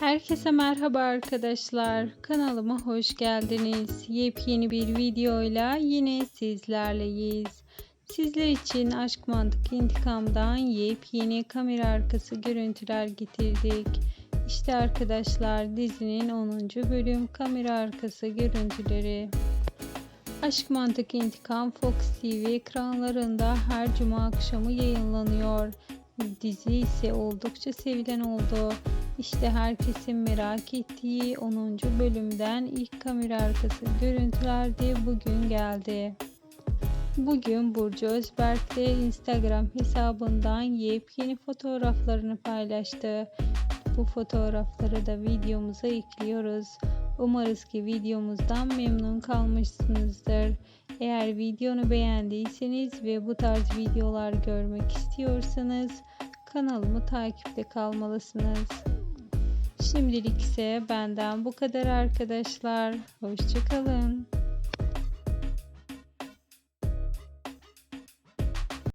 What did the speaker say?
Herkese merhaba arkadaşlar. Kanalıma hoş geldiniz. Yepyeni bir videoyla yine sizlerleyiz. Sizler için Aşk Mantık İntikam'dan yepyeni kamera arkası görüntüler getirdik. İşte arkadaşlar dizinin 10. bölüm kamera arkası görüntüleri. Aşk Mantık İntikam Fox TV ekranlarında her cuma akşamı yayınlanıyor. Dizi ise oldukça sevilen oldu. İşte herkesin merak ettiği 10. bölümden ilk kamera arkası görüntüler de bugün geldi. Bugün Burcu Özberk de Instagram hesabından yepyeni fotoğraflarını paylaştı. Bu fotoğrafları da videomuza ekliyoruz. Umarız ki videomuzdan memnun kalmışsınızdır. Eğer videonu beğendiyseniz ve bu tarz videolar görmek istiyorsanız kanalımı takipte kalmalısınız. Şimdilik ise benden bu kadar arkadaşlar. Hoşçakalın.